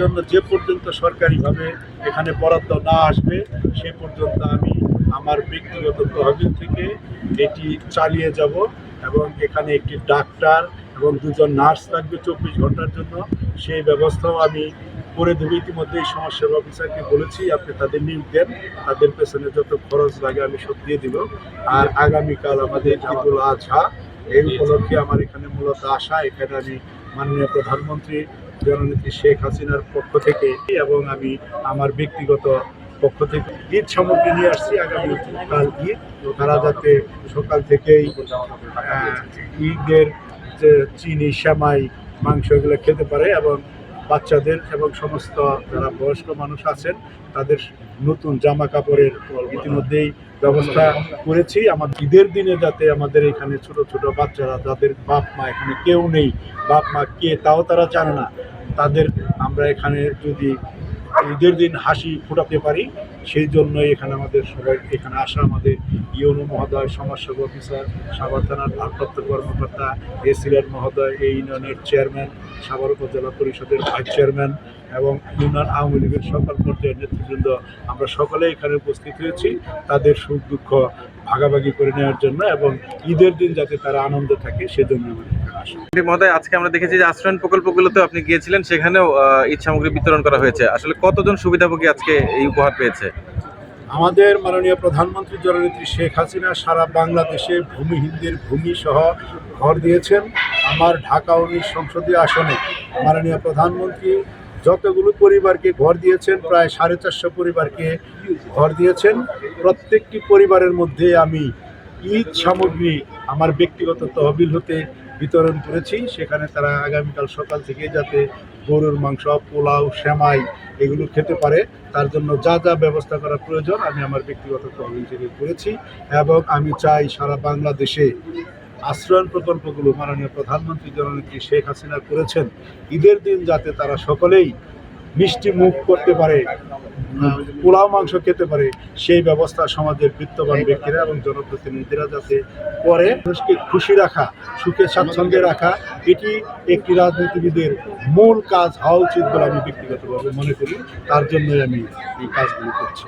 জন্য যে পর্যন্ত সরকারিভাবে এখানে বরাদ্দ না আসবে, সে পর্যন্ত আমি আমার ব্যক্তিগত তহবিল থেকে এটি চালিয়ে যাব এবং এখানে একটি ডাক্তার এবং দুজন নার্স থাকবে চব্বিশ ঘণ্টার জন্য। সেই ব্যবস্থাও আমি করে দেবো। ইতিমধ্যেই সমাজসেবা অফিসারকে বলেছি, আপনি তাদের নিয়োগ দেন। তাদের পেছনে যত খরচ লাগে আমি সব দিয়ে দিব। আর আগামীকাল আমাদের ঈদুল আজহা, এই উপলক্ষে আমার এখানে মূলত আসা এখানে আমি মাননীয় প্রধানমন্ত্রী জননেত্রী শেখ হাসিনার পক্ষ থেকে এবং আমি আমার ব্যক্তিগত পক্ষ থেকে ঈদ সামগ্রী নিয়ে আসছি আগামী কাল ঈদ। তারা যাতে সকাল থেকেই ঈদের যে চিনি শ্যামাই মাংস এগুলো খেতে পারে এবং বাচ্চাদের এবং সমস্ত যারা বয়স্ক মানুষ আছেন, তাদের নতুন জামা কাপড়ের ইতিমধ্যেই ব্যবস্থা করেছি। আমার ঈদের দিনে যাতে আমাদের এখানে ছোট ছোট বাচ্চারা, যাদের বাপ মা এখানে কেউ নেই, বাপ মা কে তাও তারা জানে না। তাদের আমরা এখানে যদি ঈদের দিন হাসি ফোটাতে পারি, সেই জন্যই এখানে আমাদের সবাই, এখানে আসা আমাদের ইউনো মহোদয় সমাজসেবা অফিসার, সাভার থানার ভারপ্রাপ্ত কর্মকর্তা এ এসিলের মহোদয়, এই ইউনিয়নের চেয়ারম্যান, সাভার উপজেলা পরিষদের ভাইস চেয়ারম্যান এবং ইউনিয়ন আওয়ামী লীগের সকল পর্যায়ের নেতৃবৃন্দ। আমরা সকলে এখানে উপস্থিত হয়েছি তাদের সুখ দুঃখ ভাগাভাগি করে নেওয়ার জন্য এবং ঈদের দিন যাতে তারা আনন্দ থাকে সেজন্য আমাদের মহোদয়, আজকে আমরা দেখেছি যে আশ্রয়ণ প্রকল্পগুলোতে আপনি গিয়েছিলেন, সেখানেও ঈদ সামগ্রী বিতরণ করা হয়েছে। আসলে কতজন সুবিধাভোগী আজকে এই উপহার পেয়েছে? আমাদের মাননীয় প্রধানমন্ত্রী জননেত্রী শেখ হাসিনা সারা বাংলাদেশে ভূমিহীনদের ভূমি সহ ঘর দিয়েছেন। আমার ঢাকা উনিশ সংসদীয় আসনে মাননীয় প্রধানমন্ত্রী যতগুলো পরিবারকে ঘর দিয়েছেন, প্রায় সাড়ে চারশো পরিবারকে ঘর দিয়েছেন। প্রত্যেকটি পরিবারের মধ্যে আমি ঈদ সামগ্রী আমার ব্যক্তিগত তহবিল হতে বিতরণ করেছি। সেখানে তারা আগামীকাল সকাল থেকে যাতে গরুর মাংস, পোলাও, সেমাই এগুলো খেতে পারে, তার জন্য যা যা ব্যবস্থা করা প্রয়োজন আমি আমার ব্যক্তিগত তহবিল থেকে করেছি এবং আমি চাই সারা বাংলাদেশে আশ্রয়ণ প্রকল্পগুলো মাননীয় প্রধানমন্ত্রী জননেত্রী শেখ হাসিনা করেছেন। ঈদের দিন যাতে তারা সকলেই মিষ্টি মুখ করতে পারে। পোলাও, মাংস খেতে পারে, সেই ব্যবস্থা সমাজের বিত্তবান ব্যক্তিরা এবং জনপ্রতিনিধিরা যাতে করে। মানুষকে খুশি রাখা, সুখে স্বাচ্ছন্দ্যে রাখা, এটি একটি রাজনীতিবিদের মূল কাজ হওয়া উচিত বলে আমি ব্যক্তিগতভাবে মনে করি। তার জন্যই আমি এই কাজগুলি করছি।